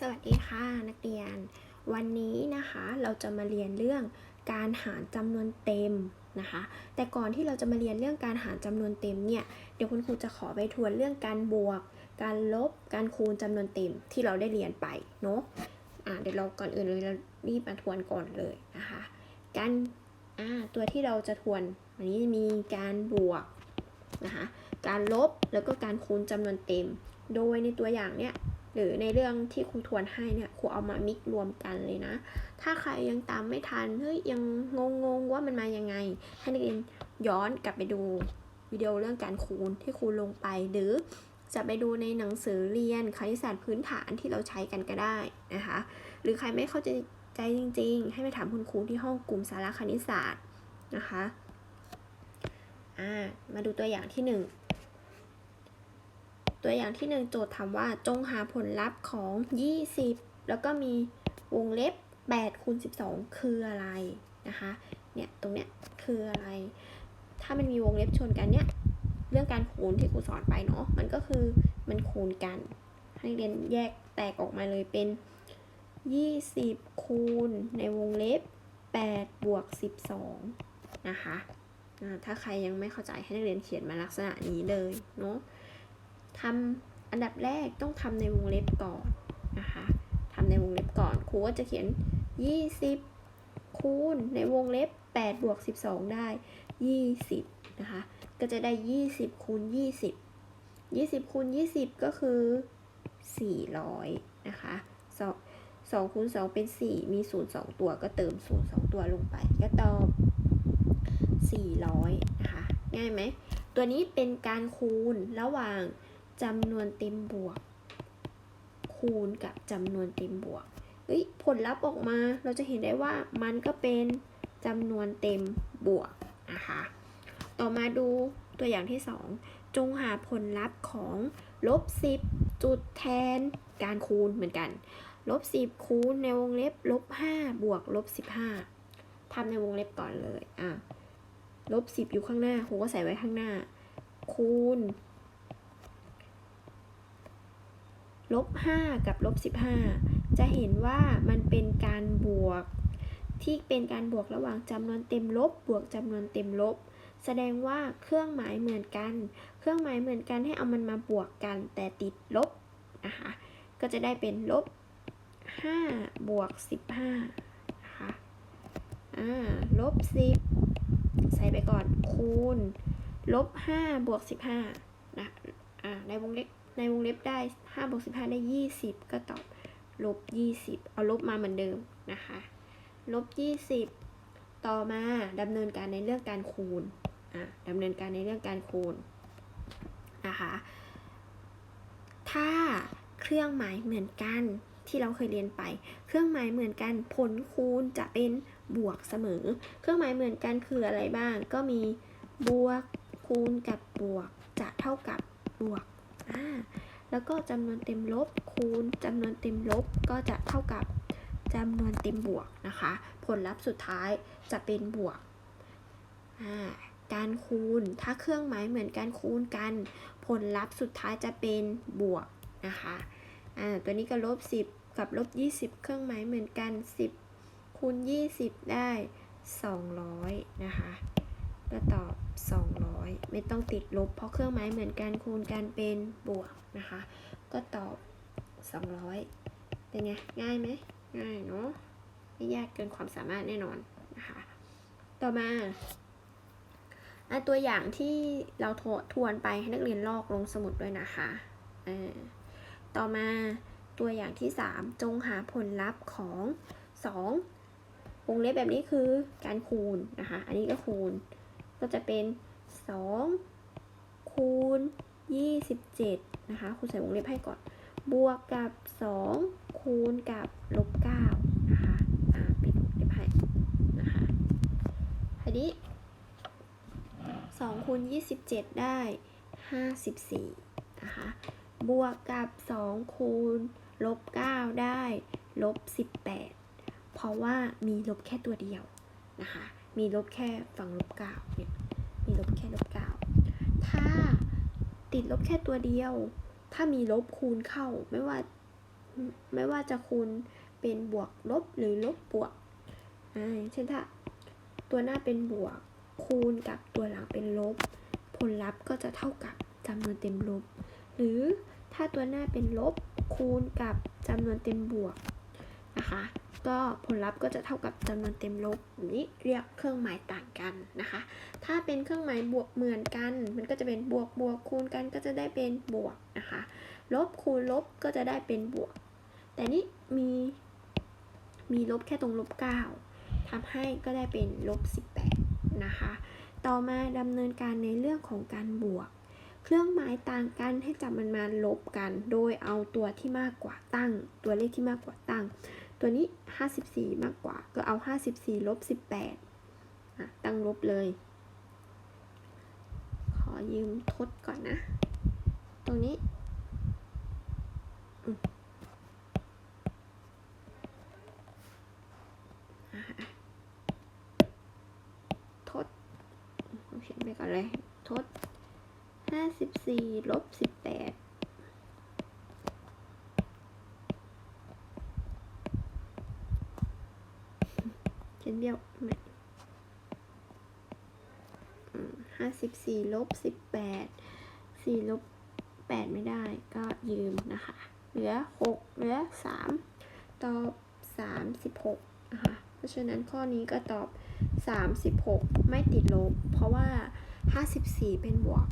สวัสดีค่ะนักเรียน วันนี้นะคะเราจะมาเรียนเรื่องการหารจำนวนเต็มนะคะ แต่ก่อนที่เราจะมาเรียนเรื่องการหารจำนวนเต็มเนี่ยเดี๋ยวคุณครูจะขอไปทวนเรื่องการบวก การลบการคูณจำนวนเต็มที่เราได้เรียนไปเนาะอ่าเดี๋ยวเราก่อนอื่นเลยเรารีบมาทวนก่อนเลยนะคะการอ่าตัวที่เราจะทวนวันนี้มีการบวกนะคะการลบแล้วก็การคูณจำนวนเต็ม โดยในตัวอย่างเนี่ย หรือในเรื่องที่ครูทวนให้เนี่ยครูเอามามิกรวมกันเลยนะ ถ้าใครยังตามไม่ทันเฮ้ยยังงงงๆว่ามันมายังไง ให้นักเรียนย้อนกลับไปดูวิดีโอเรื่องการคูณที่ครูลงไป หรือจะไปดูในหนังสือเรียนคณิตศาสตร์พื้นฐานที่เราใช้กันก็ได้นะคะ หรือใครไม่เข้าใจใจจริง ๆ ให้ไปถามคุณครูที่ห้องกลุ่มสาระคณิตศาสตร์นะคะ อ่า มาดูตัวอย่างที่หนึ่ง ตัวอย่างที่หนึ่งโจทย์ถามว่าจงหาผลลัพธ์ของ 20 แล้วก็มีวงเล็บ8คูณ12 คืออะไรนะคะเนี่ยตรงเนี้ยคืออะไร ถ้ามันมีวงเล็บชนกันเนี่ยเรื่องการคูณที่ครูสอนไปเนาะมันก็คือมันคูณกัน ให้เรียนแยกแตกออกมาเลยเป็น 20 คูณในวงเล็บ 8 บวก 12 นะคะ ถ้าใครยังไม่เข้าใจให้นักเรียนเขียนมาลักษณะนี้เลยเนาะ ทำอันดับแรกต้องทำในวงเล็บก่อนนะคะทำในวงเล็บก่อนครูก็จะเขียน 20 คูณในวงเล็บ 8 บวก 12 ได้ 20 นะคะ ก็จะได้ 20 คูณ 20 20 คูณ 20 ก็คือ 400 นะคะ2 2คูณ2เป็น4มี0 2ตัวก็เติม0 2ตัวลงไป ก็ตอบ400นะคะ ง่ายไหม ตัวนี้เป็นการคูณระหว่าง จำนวนเต็มบวก คูณกับจำนวนเต็มบวกเฮ้ยผลลัพธ์ออกมาเราจะเห็นได้ว่ามันก็เป็นจำนวนเต็มบวกนะคะต่อมาดูตัวอย่างที่ 2 จงหาผลลัพธ์ของลบ 10 จุดแทนการคูณเหมือนกันลบ 10 คูณในวงเล็บลบ 5 บวกลบ 15ทำในวงเล็บก่อนเลยอะลบ 10 อยู่ข้างหน้าครูก็ใส่ไว้ข้างหน้า คูณ ลบ5กับลบ15 จะเห็นว่ามันเป็นการบวก ที่เป็นการบวกระหว่างจำนวนเต็มลบ บวกจำนวนเต็มลบ แสดงว่าเครื่องหมายเหมือนกัน เครื่องหมายเหมือนกันให้เอามันมาบวกกัน แต่ติดลบนะคะก็จะได้เป็นลบ5บวก15นะคะอ่าลบ10 ใส่ไปก่อนคูณลบ5บวก15นะอ่าในวงเล็บ ในวงเล็บได้5บวก15 ได้ 20 ก็ตอบลบ 20 เอาลบมาเหมือนเดิมนะคะลบ 20 ต่อมาดำเนินการในเรื่องการคูณอะดำเนินการในเรื่องการคูณนะคะถ้าเครื่องหมายเหมือนกันที่เราเคยเรียนไป เครื่องหมายเหมือนกันผลคูณจะเป็นบวกเสมอ เครื่องหมายเหมือนกันคืออะไรบ้าง ก็มีบวกคูณกับบวกจะเท่ากับบวก แล้วก็จำนวนเต็มลบคูณจำนวนเต็มลบก็จะเท่ากับจำนวนเต็มบวกนะคะ ผลลัพธ์สุดท้ายจะเป็นบวก การคูณถ้าเครื่องหมายเหมือนการคูณกัน ผลลัพธ์สุดท้ายจะเป็นบวกนะคะตัวนี้ก็ลบ 10 กับลบ 20 เครื่องหมายเหมือนกัน 10คูณ20 ได้ 200 นะคะ ก็ตอบ 200 ไม่ต้องติดลบ เพราะเครื่องหมายเหมือนกันคูณกันเป็นบวกนะคะ ก็ตอบ 200 เป็นไง ง่ายไหม ง่ายเนาะ ไม่ยากเกินความสามารถแน่นอนนะคะ ต่อมาตัวอย่างที่เราทวนไปให้นักเรียนลอกลงสมุดด้วยนะคะต่อมาตัวอย่างที่ 3 จงหาผลลัพธ์ของ 2 วงเล็บแบบนี้คือการคูณนะคะ อันนี้ก็คูณ ก็จะเป็น 2 คูณ 27 นะคะครูใส่วงเล็บให้ก่อน บวกกับ 2 คูณกับลบ9นะคะอ่าปิดวงเล็บให้นะคะทีนี้2คูณ27 ได้ 54 นะคะ บวกกับ 2 คูณลบ9ได้ลบ18 เพราะว่ามีลบแค่ตัวเดียวนะคะ มีลบแค่ฝั่งลบ9เนี่ย มีลบแค่ลบ9ถ้าติดลบแค่ตัวเดียว ถ้ามีลบคูณเข้า ไม่ว่า ไม่ว่าจะคูณเป็นบวกลบหรือลบบวก อ่า เช่นถ้าตัวหน้าเป็นบวกคูณกับตัวหลังเป็นลบ ผลลัพธ์ก็จะเท่ากับจำนวนเต็มลบ หรือถ้าตัวหน้าเป็นลบคูณกับจำนวนเต็มบวกนะคะ ก็ผลลัพธ์ก็จะเท่ากับจำนวนเต็มลบนี้เรียกเครื่องหมายต่างกันนะคะ ถ้าเป็นเครื่องหมายบวกเหมือนกัน มันก็จะเป็นบวกบวกคูณกันก็จะได้เป็นบวกนะคะ ลบคูณลบก็จะได้เป็นบวก แต่นี่มีมีลบแค่ตรงลบ9ทำให้ก็ได้เป็นลบ18นะคะ ต่อมาดำเนินการในเรื่องของการบวก เครื่องหมายต่างกันให้จับมันมาลบกัน โดยเอาตัวที่มากกว่าตั้ง ตัวเลขที่มากกว่าตั้ง ตัวนี้ 54 มากกว่า ก็เอา 54ลบ18อะตั้งลบเลย ขอยืมทดก่อนนะ ตรงนี้อืมอะทดเอาเขียนไปก่อนเลย ทด 54ลบ18 เขียนเบี้ยวไม่ห้าสิบสี่ลบสิบแปดสี่ลบแปดไม่ได้ก็ยืมนะคะ เหลือหกเหลือสามตอบสามสิบหกนะคะ เพราะฉะนั้นข้อนี้ก็ตอบสามสิบหกไม่ติดลบ เพราะว่าห้าสิบสี่เป็นบวก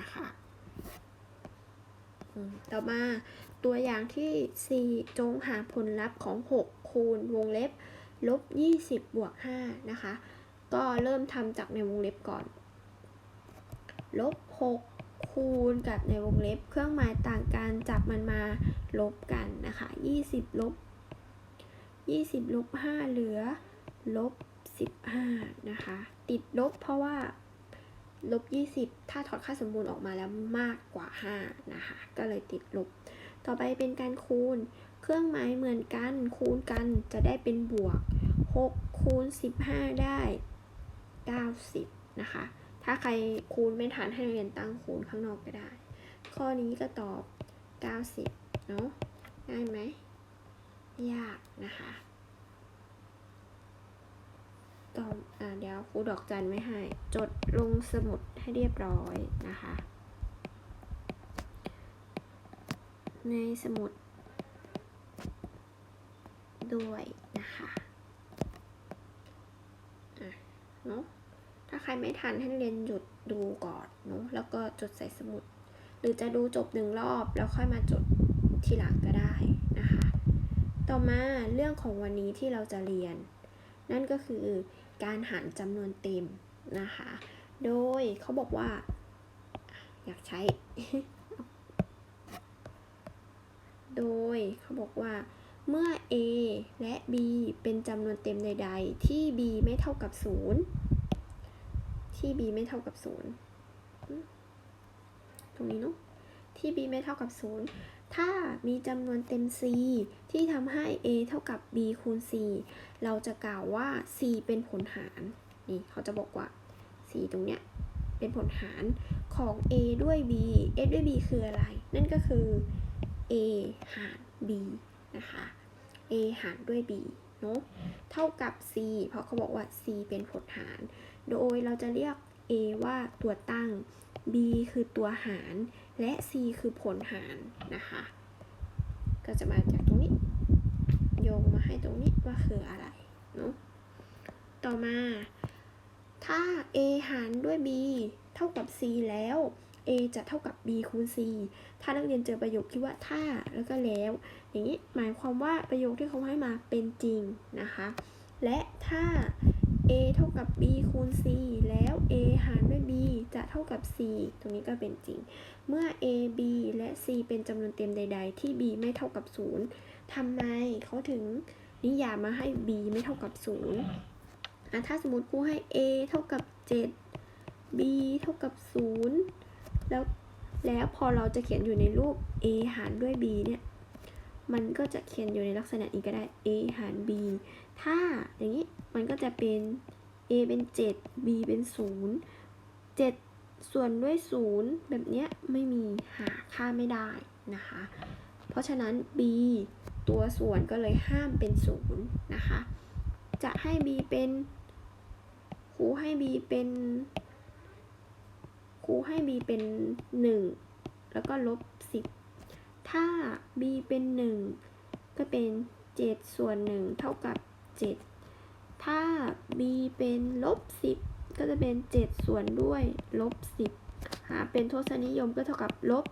นะคะต่อมาตัวอย่างที่ 4 จงหาผลลัพธ์ของ 6 คูณวงเล็บ ลบ 20 บวก 5 นะคะ ก็เริ่มทำจากในวงเล็บก่อน ลบ 6 คูณกับในวงเล็บ เครื่องหมายต่างกันจับมันมาลบกันนะคะ 20 ลบ 20 ลบ 5 เหลือ ลบ 15 นะคะ ติดลบเพราะว่า ลบ 20 ถ้าถอดค่าสมบูรณ์ออกมาแล้วมากกว่า 5 นะคะ ก็เลยติดลบ ต่อไปเป็นการคูณ เครื่องหมายเหมือนกันคูณกันจะได้เป็นบวก 6 คูณ 15 ได้ 90 นะคะ ถ้าใครคูณไม่ทันให้เรียนตั้งคูณข้างนอกก็ได้ ข้อนี้ก็ตอบ 90 เนาะง่ายไหมยากนะคะตอบอ่าเดี๋ยวครูดอกจันไม่ให้ จดลงสมุดให้เรียบร้อยนะคะ ในสมุด ด้วยนะคะเนาะถ้าใครไม่ทันให้เรียนหยุดดูก่อนเนาะแล้วก็จดใส่สมุด หรือจะดูจบหนึ่งรอบแล้วค่อยมาจดทีหลังก็ได้นะคะ ต่อมาเรื่องของวันนี้ที่เราจะเรียน นั่นก็คือการหารจำนวนเต็มนะคะ โดยเขาบอกว่า อยากใช้ โดยเขาบอกว่า เมื่อ a และ b เป็นจำนวนเต็มใด ๆ ที่ b ไม่เท่ากับ 0 ที่ b ไม่เท่ากับ 0 ตรงนี้เนาะ ที่ b ไม่เท่ากับ 0 ถ้ามีจำนวนเต็ม c ที่ทำให้ a เท่ากับ b คูณ c เราจะกล่าวว่า c เป็นผลหาร นี่เขาจะบอกว่า c ตรงเนี้ยเป็นผลหารของ a ด้วย b a ด้วย b คืออะไร นั่นก็คือ a หาร b นะคะ a หารด้วย b เนอะเท่ากับ c เพราะเขาบอกว่า c เป็นผลหาร โดยเราจะเรียก a ว่าตัวตั้ง b คือตัวหาร และ c คือผลหารนะคะ ก็จะมาจากตรงนี้ โยงมาให้ตรงนี้ว่าคืออะไรเนาะต่อมา ถ้า a หารด้วย b เท่ากับ c แล้ว a จะเท่ากับ b คูณ c ถ้านักเรียนเจอประโยคที่ว่าถ้าแล้วก็แล้ว อย่างนี้หมายความว่าประโยคที่เขาให้มาเป็นจริงนะคะ และถ้า a เท่ากับ b คูณ c แล้ว a หารด้วย b จะเท่ากับ c ตรงนี้ก็เป็นจริง เมื่อ a b และ c เป็นจำนวนเต็มใด ๆ ที่ b ไม่เท่ากับ 0ทำไมเขาถึงนิยามมาให้ b ไม่เท่ากับ 0อะถ้าสมมติครูให้ a เท่ากับ 7 b เท่ากับ 0 แล้วแล้วพอเราจะเขียนอยู่ในรูป a หารด้วย b เนี่ย มันก็จะเขียนอยู่ในลักษณะนี้ก็ได้ a หาร b ถ้าอย่างนี้มันก็จะเป็น a เป็น 7 b เป็น 0 7 ส่วนด้วย 0 แบบเนี้ยไม่มีหาค่าไม่ได้นะคะ เพราะฉะนั้น b ตัวส่วนก็เลยห้ามเป็นศูนย์นะคะ จะให้ b เป็นครูให้ b เป็น ครูให้ b เป็น 1 แล้วก็ลบ 10 ถ้า b เป็น 1 ก็เป็น 7 ส่วน 1 เท่ากับ 7 ถ้า b เป็นลบ 10 ก็จะเป็น 7 ส่วนด้วยลบ 10 หาเป็นทศนิยมก็เท่ากับลบ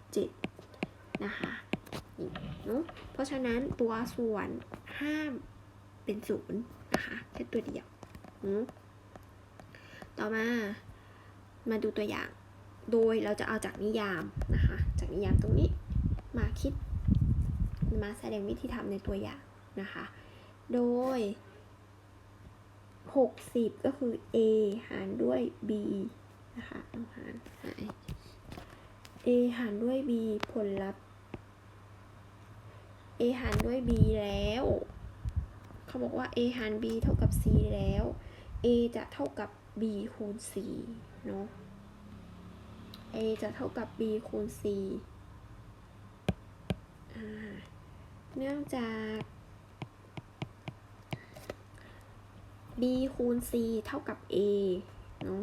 0.7 นะคะเนาะเพราะฉะนั้นตัวส่วนห้ามเป็นศูนย์นะคะแค่ตัวเดียวเนาะต่อมา มาดูตัวอย่าง โดยเราจะเอาจากนิยามนะคะ จากนิยามตรงนี้มาคิด มาแสดงวิธีทำในตัวอย่างนะคะ โดย 60 ก็คือ a หารด้วย b นะคะเอาหารหาย a หารด้วย b ผลลัพธ์ a หารด้วย b แล้ว เขาบอกว่า a หาร b เท่ากับ c แล้ว a จะเท่ากับ b คูณ c เนาะ a จะเท่ากับ b คูณ c เนื่องจาก b คูณ c เท่ากับ a เนาะ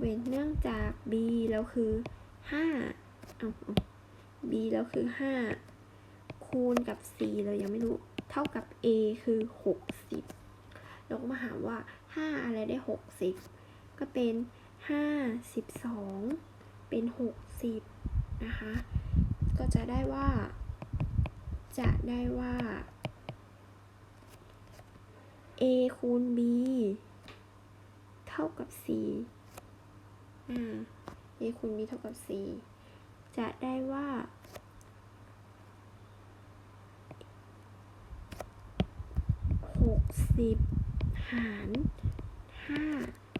เป็นเนื่องจาก b แล้วคือ5เอา b แล้วคือ5คูณกับ c เรายังไม่รู้ เท่ากับ a คือ60เราก็มาหาว่า5อะไรได้60ก็เป็น 5 12เป็น60นะคะ ก็จะได้ว่า จะได้ว่า a คูณ b เท่ากับ c อ่า a คูณ b เท่ากับ c จะได้ว่าหกสิบหารห้า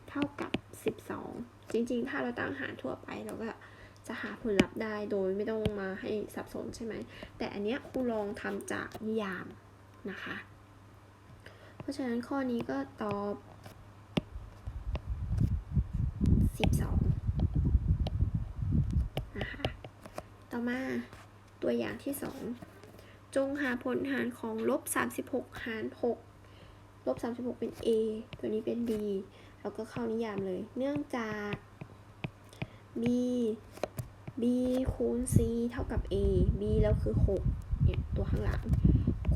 เท่ากับ สิบสองจริงๆ ถ้าเราตั้งหารทั่วไปเราก็จะหาผลลัพธ์ได้โดยไม่ต้องมาให้สับสนใช่ไหม แต่อันเนี้ยครูลองทำจากนิยามนะคะ เพราะฉะนั้นข้อนี้ก็ตอบ 12 นะคะ ต่อมาตัวอย่างที่ 2 จงหาผลหารของลบ 36 หาร 6 ลบ36 เป็น a ตัวนี้เป็น b แล้วก็เข้านิยามเลย เนื่องจาก b b คูณ c เท่ากับ a b แล้วคือ 6 เนี่ย ตัวข้างหลัง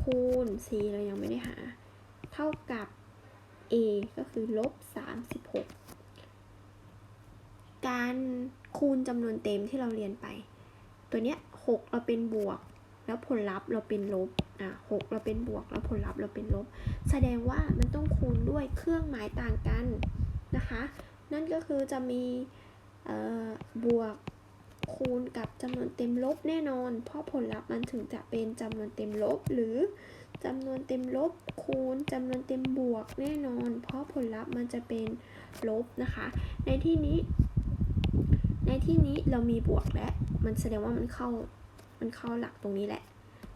คูณ c เรายังไม่ได้หา เท่ากับ a ก็คือลบ 36 การคูณจำนวนเต็มที่เราเรียนไป ตัวเนี้ย 6 เราเป็นบวก แล้วผลลัพธ์เราเป็นลบ อะ6เราเป็นบวกแล้วผลลัพธ์เราเป็นลบ แสดงว่ามันต้องคูณด้วยเครื่องหมายต่างกันนะคะ นั่นก็คือจะมีเอ่อบวกคูณกับจำนวนเต็มลบแน่นอน เพราะผลลัพธ์มันถึงจะเป็นจำนวนเต็มลบ หรือจำนวนเต็มลบคูณจำนวนเต็มบวกแน่นอน เพราะผลลัพธ์มันจะเป็นลบนะคะ ในที่นี้ ในที่นี้เรามีบวกและ มันแสดงว่ามันเข้า มันเข้าหลักตรงนี้แหละ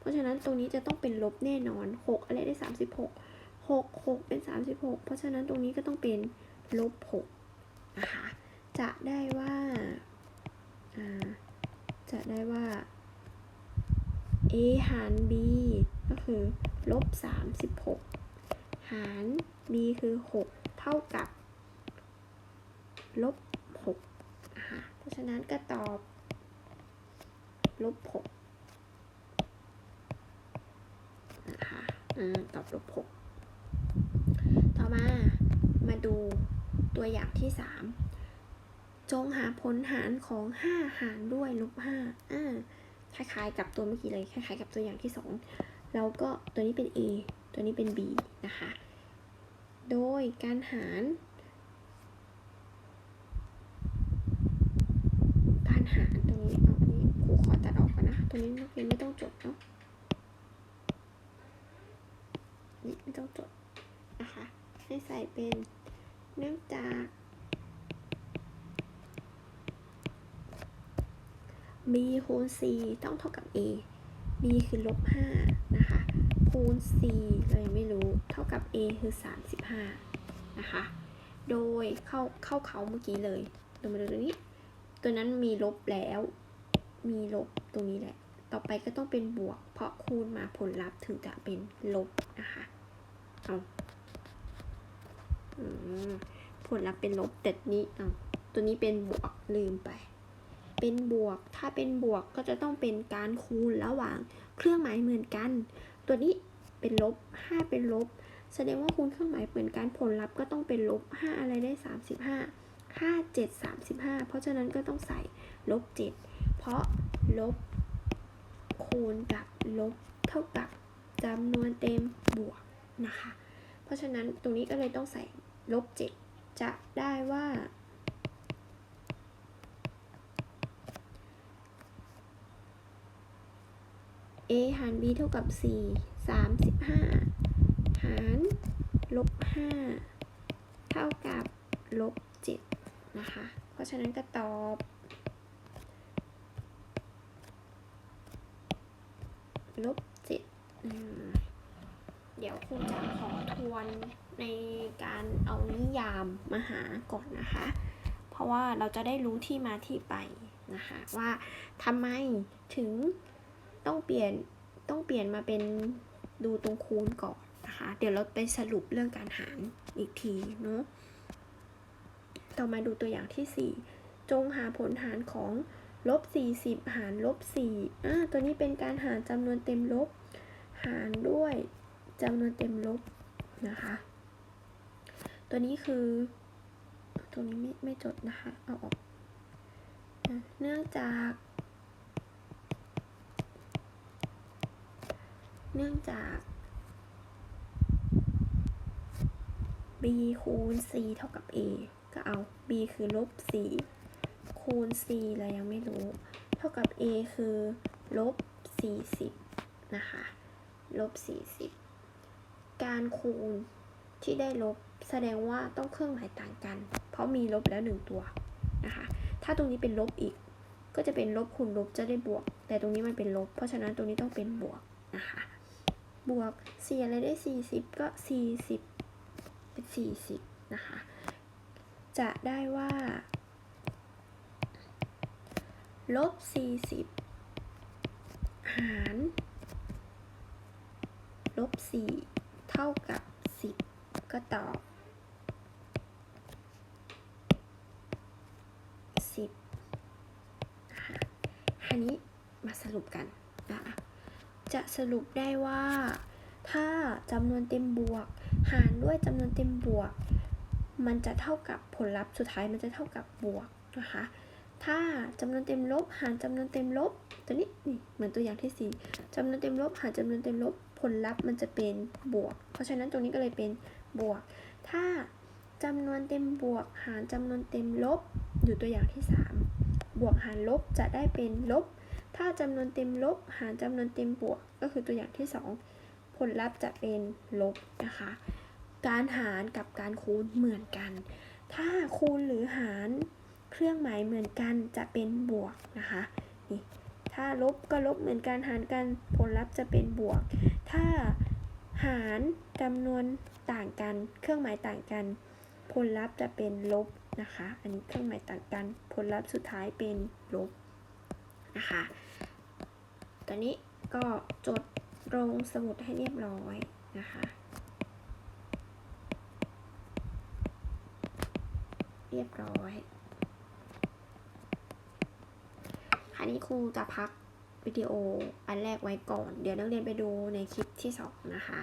ราะฉะนั้นตรงนี้จะต้องเป็นลบแน่นอน 6 อะไรได้ 36 6 6 เป็น 36 เพราะฉะนั้นตรงนี้ก็ต้องเป็นลบ6นะคะ จะได้ว่าาจะได้ว่า a หาร b ก็คือลบ 36 หาร b คือ 6 เท่ากับลบ6นะคะเพราะฉะนั้นก็ตอบลบ6นะคะ อืมตอบลบ6ต่อมา มาดูตัวอย่างที่3จงหาผลหารของ5หารด้วยลบ5อ่าคล้ายๆกับตัวเมื่อกี้เลย คล้ายๆกับตัวอย่างที่2เราก็ตัวนี้เป็น A ตัวนี้เป็น B นะคะ โดยการหาร การหารตรงนี้เอาอันนี้ครูขอตัดออกก่อนนะ ตัวนี้นักเรียนไม่ต้องจดเนาะ นี่ไม่ต้องจดนะคะ ให้ใส่เป็นเนื่องจาก b คูณ c ต้องเท่ากับ a b คือลบ5นะคะ คูณ c เรายังไม่รู้เท่ากับ a คือ35นะคะ โดยเข้าเข้าเขาเมื่อกี้เลยเรามาดูตรงนี้ ตัวนั้นมีลบแล้ว มีลบตรงนี้แหละ ต่อไปก็ต้องเป็นบวก เพราะคูณมาผลลัพธ์ถึงจะเป็นลบนะคะ เอาผลลัพธ์เป็นลบแต่นี้เอาตัวนี้เป็นบวกลืมไป เป็นบวก ถ้าเป็นบวกก็จะต้องเป็นการคูณระหว่างเครื่องหมายเหมือนกัน ตัวนี้เป็นลบ5เป็นลบ แสดงว่าคูณเครื่องหมายเหมือนกันผลลัพธ์ก็ต้องเป็นลบ5อะไรได้ 35 5 7 35 เพราะฉะนั้นก็ต้องใส่ลบ 7 เพราะลบคูณกับลบเท่ากับจำนวนเต็มบวก นะคะ เพราะฉะนั้นตรงนี้ก็เลยต้องใส่ลบ 7 จะได้ว่า a หาร b เท่ากับ 4 35 หารลบ 5 เท่ากับลบ 7 นะคะ เพราะฉะนั้นก็ตอบ ลบ7 เดี๋ยวครูจะขอทวนในการเอานิยามมาหาก่อนนะคะ เพราะว่าเราจะได้รู้ที่มาที่ไปนะคะว่าทำไมถึงต้องเปลี่ยนต้องเปลี่ยนมาเป็นดูตรงคูณก่อนนะคะ เดี๋ยวเราไปสรุปเรื่องการหารอีกทีเนาะต่อมาดูตัวอย่างที่ 4 จงหาผลหารของลบ40 หารลบ4อ่าตัวนี้เป็นการหารจำนวนเต็มลบ หารด้วย จำนวนเต็มลบนะคะ ตัวนี้คือตัวนี้ไม่ไม่จดนะคะ เอาออก เนื่องจาก เนื่องจาก b คูณ c เท่ากับ a ก็เอา b คือลบ 4 คูณ c เรายังไม่รู้ เท่ากับ a คือลบ 40 นะคะ ลบ 40 การคูณที่ได้ลบแสดงว่าต้องเครื่องหมายต่างกัน เพราะมีลบแล้วหนึ่งตัวนะคะ ถ้าตรงนี้เป็นลบอีก ก็จะเป็นลบคูณลบจะได้บวก แต่ตรงนี้มันเป็นลบ เพราะฉะนั้นตรงนี้ต้องเป็นบวกนะคะ บวก4อะไรได้ 40 ก็ 40 เป็น 40 นะคะ จะได้ว่า ลบ 40 หาร ลบ 4 เท่ากับ 10 ก็ตอบ 10นะคะอันนี้มาสรุปกันนะคะจะสรุปได้ว่า ถ้าจำนวนเต็มบวก หารด้วยจำนวนเต็มบวก มันจะเท่ากับผลลัพธ์สุดท้ายมันจะเท่ากับบวกนะคะถ้าจำนวนเต็มลบ หารจำนวนเต็มลบ ตัวนี้นี่เหมือนตัวอย่างที่สี่จำนวนเต็มลบ หารจำนวนเต็มลบ ผลลัพธ์มันจะเป็นบวก เพราะฉะนั้นตรงนี้ก็เลยเป็นบวก ถ้าจำนวนเต็มบวก หารจำนวนเต็มลบ อยู่ตัวอย่างที่สามบวกหารลบจะได้เป็นลบ ถ้าจำนวนเต็มลบ หารจำนวนเต็มบวก ก็คือตัวอย่างที่ 2 ผลลัพธ์จะเป็นลบนะคะ การหารกับการคูณเหมือนกัน ถ้าคูณหรือหารเครื่องหมายเหมือนกันจะเป็นบวกนะคะ นี่ ถ้าลบก็ลบเหมือนกันหารกันผลลัพธ์จะเป็นบวก ถ้าหารจำนวนต่างกัน เครื่องหมายต่างกัน ผลลัพธ์จะเป็นลบนะคะ อันนี้เครื่องหมายต่างกัน ผลลัพธ์สุดท้ายเป็นลบนะคะ ตอนนี้ก็จดลงสมุดให้เรียบร้อยนะคะเรียบร้อย คราวนี้ครูจะพัก วิดีโออันแรกไว้ก่อน เดี๋ยวนักเรียนไปดูในคลิปที่สองนะคะ